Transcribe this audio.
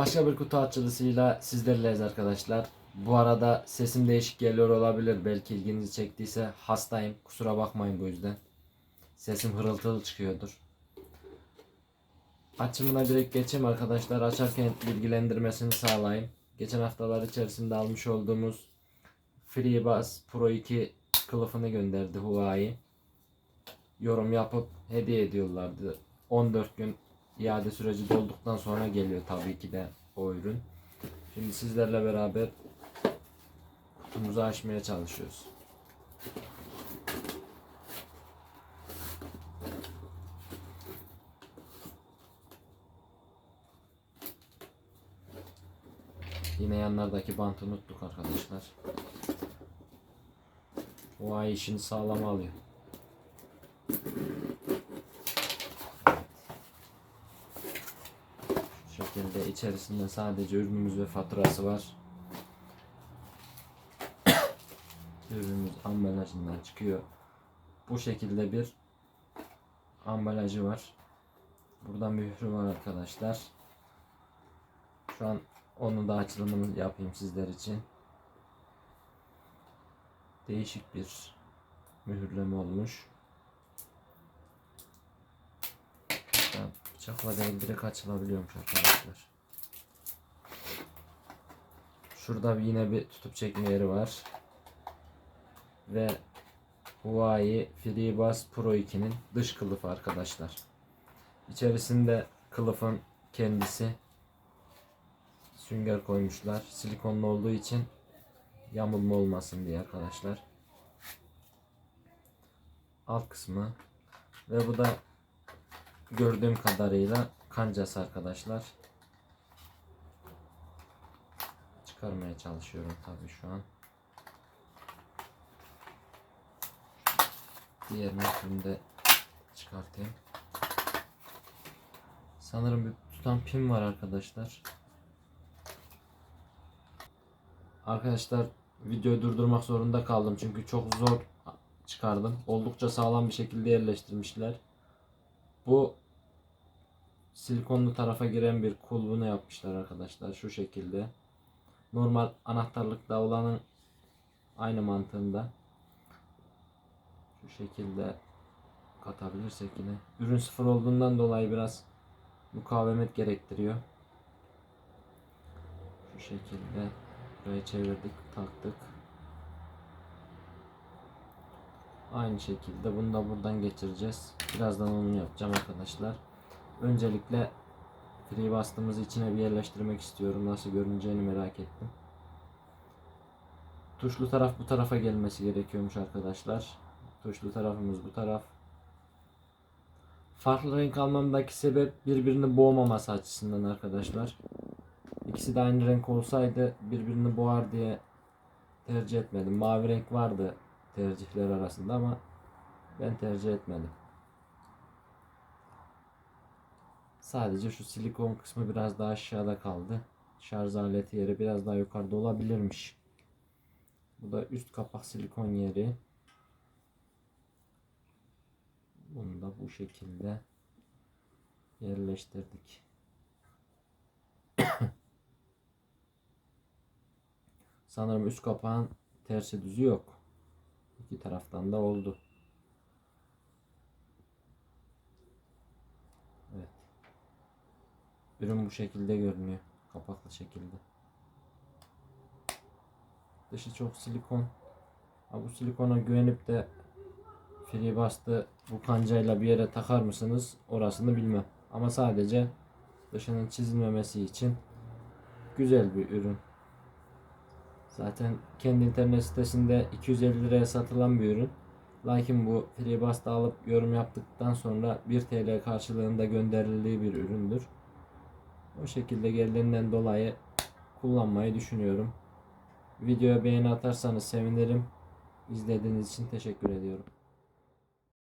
Başka bir kutu açılısıyla sizlerleyiz arkadaşlar. Bu arada sesim değişik geliyor olabilir. Belki ilginizi çektiyse hastayım. Kusura bakmayın bu yüzden. Sesim hırıltılı çıkıyordur. Açımına direkt geçeyim arkadaşlar. Açarken bilgilendirmesini sağlayayım. Geçen haftalar içerisinde almış olduğumuz FreeBuds Pro 2 kılıfını gönderdi Huawei. Yorum yapıp hediye ediyorlardı. 14 gün iade süreci dolduktan sonra geliyor tabii ki de o ürün. Şimdi sizlerle beraber kutumuzu açmaya çalışıyoruz. Yine yanlardaki bantı unuttuk arkadaşlar. O ay işini sağlam alıyor. Şu şekilde içerisinde sadece ürünümüz ve faturası var. Ürünümüz ambalajından çıkıyor. Bu şekilde bir ambalajı var. Burada mührü var arkadaşlar. Şu an onu da açılımını yapayım sizler için. Değişik bir mühürleme olmuş. Bıçakla değil direkt açılabiliyormuş arkadaşlar. Şurada yine bir tutup çekme yeri var. Ve Huawei FreeBuds Pro 2'nin dış kılıfı arkadaşlar. İçerisinde kılıfın kendisi sünger koymuşlar. Silikonlu olduğu için yamulma olmasın diye arkadaşlar. Alt kısmı ve bu da gördüğüm kadarıyla kancası arkadaşlar. Çıkarmaya çalışıyorum tabii şu an. Diğer metrini de çıkartayım. Sanırım bir tutan pin var arkadaşlar. Arkadaşlar videoyu durdurmak zorunda kaldım çünkü çok zor çıkardım. Oldukça sağlam bir şekilde yerleştirmişler. Bu silikonlu tarafa giren bir kulbunu yapmışlar arkadaşlar şu şekilde. Normal anahtarlıkta olanın aynı mantığında. Şu şekilde katabilirsek yine. Ürün sıfır olduğundan dolayı biraz mukavemet gerektiriyor. Şu şekilde buraya çevirdik, taktık. Aynı şekilde bunu da buradan geçireceğiz. Birazdan onu yapacağım arkadaşlar. Öncelikle free bastığımızı içine bir yerleştirmek istiyorum. Nasıl görüneceğini merak ettim. Tuşlu taraf bu tarafa gelmesi gerekiyormuş arkadaşlar. Tuşlu tarafımız bu taraf. Farklı renk almamdaki sebep birbirini boğmaması açısından arkadaşlar. İkisi de aynı renk olsaydı birbirini boğar diye tercih etmedim. Mavi renk vardı tercihler arasında ama ben tercih etmedim. Sadece şu silikon kısmı biraz daha aşağıda kaldı. Şarj aleti yeri biraz daha yukarıda olabilirmiş. Bu da üst kapak silikon yeri. Bunu da bu şekilde yerleştirdik. Sanırım üst kapağın tersi düzü yok. İki taraftan da oldu. Ürün bu şekilde görünüyor. Kapaklı şekilde. Dışı çok silikon. Ha, bu silikona güvenip de free bastı bu kancayla bir yere takar mısınız? Orasını bilmem. Ama sadece dışının çizilmemesi için güzel bir ürün. Zaten kendi internet sitesinde 250 liraya satılan bir ürün. Lakin bu FreeBus'ta alıp yorum yaptıktan sonra 1 TL karşılığında gönderildiği bir üründür. O şekilde geldiğinden dolayı kullanmayı düşünüyorum. Videoya beğeni atarsanız sevinirim. İzlediğiniz için teşekkür ediyorum.